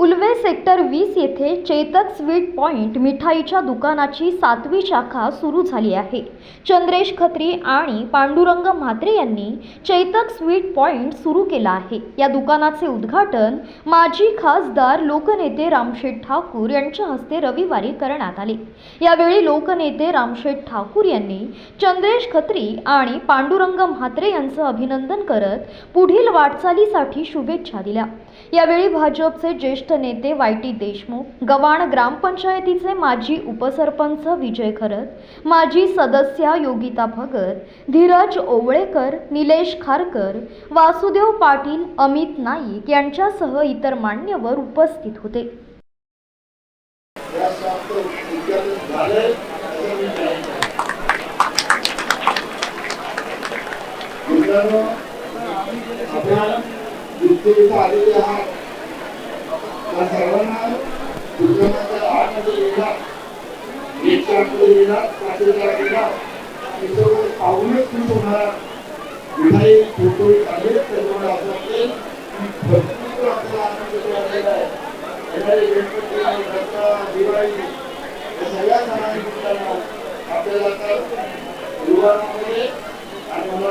Ulwe sector वीस येथे Chetak sweet point मिठाईच्या दुकानाची सातवी शाखा सुरू झाली आहे. चंद्रेश खत्री आणि पांडुरंग म्हात्रे यांनी चेतक स्वीट पॉइंट सुरू केला आहे. या दुकानाचे उद्घाटन माजी खासदार लोकनेते रामशेठ ठाकूर यांच्या हस्ते रविवारी करण्यात आले. यावेळी लोकनेते रामशेठ ठाकूर यांनी चंद्रेश खत्री आणि पांडुरंग म्हात्रे यांचं अभिनंदन करत पुढील वाटचालीसाठी शुभेच्छा दिल्या. यावेळी भाजपचे ज्येष्ठ नेते वाय टी देशमुख गव्हाण ग्रामपंचायतीचे माजी उपसरपंच विजय खरत माजी सदस्या योगिता भगत धीरज ओवळेकर निलेश खारकर वासुदेव पाटील अमित नाईक यांच्यासह इतर मान्यवर उपस्थित होते. आपल्या आलेले आहात झाले असं मी जाहीर करतो. मित्रांनो आपण जिथे आलेले आहात त्या सर्वांना दुकानाच्या आतमध्ये येणार रिक्षामध्ये येणार पाठीला येणार तिथं पाहूनच खुश होणार मिठाई फोटो आले त्याच्यामुळे असं वाटेल की भरपूर आपल्याला आनंद आहे गणपती दसरा दिवाळी या सगळ्या सणानिमित्तानं आपल्याला तर आणि मला